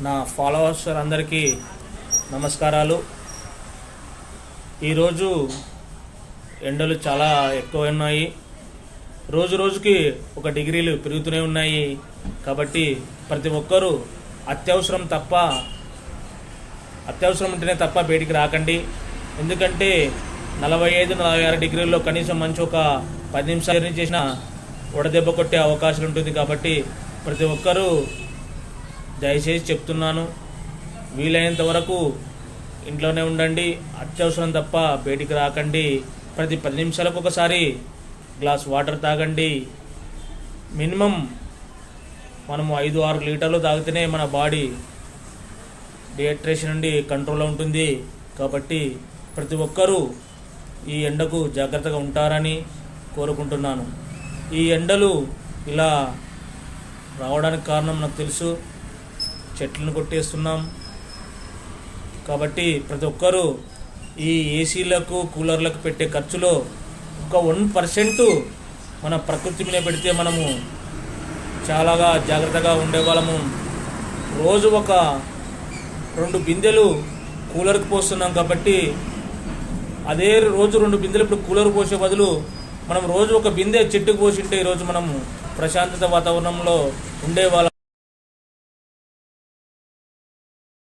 నా ఫాలోవర్స్ అందరికీ నమస్కారాలు. ఈరోజు ఎండలు చాలా ఎక్కువ ఉన్నాయి. రోజు రోజుకి ఒక డిగ్రీలు పెరుగుతూనే ఉన్నాయి. కాబట్టి ప్రతి ఒక్కరూ అత్యవసరం తప్ప అత్యవసరం ఉంటేనే తప్ప బయటికి రాకండి. ఎందుకంటే నలభై ఐదు నలభై ఆరు డిగ్రీల్లో కనీసం మంచి ఒక పది నిమిషాలు నుంచి చేసిన వడదెబ్బ కొట్టే అవకాశం ఉంటుంది కాబట్టి ప్రతి ఒక్కరూ దయచేసి చెప్తున్నాను వీలైనంత వరకు ఇంట్లోనే ఉండండి. అత్యవసరం తప్ప బయటికి రాకండి. ప్రతి పది నిమిషాలకు ఒకసారి గ్లాస్ వాటర్ తాగండి. మినిమం మనము ఐదు ఆరు లీటర్లు తాగితేనే మన బాడీ డిహైడ్రేషన్ నుండి కంట్రోల్లో ఉంటుంది. కాబట్టి ప్రతి ఒక్కరూ ఈ ఎండకు జాగ్రత్తగా ఉంటారని కోరుకుంటున్నాను. ఈ ఎండలు ఇలా రావడానికి కారణం నాకు తెలుసు. చెట్లను కొట్టేస్తున్నాం. కాబట్టి ప్రతి ఒక్కరూ ఈ ఏసీలకు కూలర్లకు పెట్టే ఖర్చులో ఒక వన్ పర్సెంట్ మన ప్రకృతి మీద పెడితే మనము చాలాగా జాగ్రత్తగా ఉండేవాళ్ళము. రోజు ఒక రెండు బిందెలు కూలర్కి పోస్తున్నాం కాబట్టి అదే రోజు రెండు బిందెలు ఇప్పుడు కూలర్ పోసే బదులు మనం రోజు ఒక బిందె చెట్టుకు పోసింటే ఈరోజు మనము ప్రశాంతత వాతావరణంలో ఉండేవాళ్ళం.